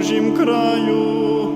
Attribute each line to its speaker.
Speaker 1: чужім краю.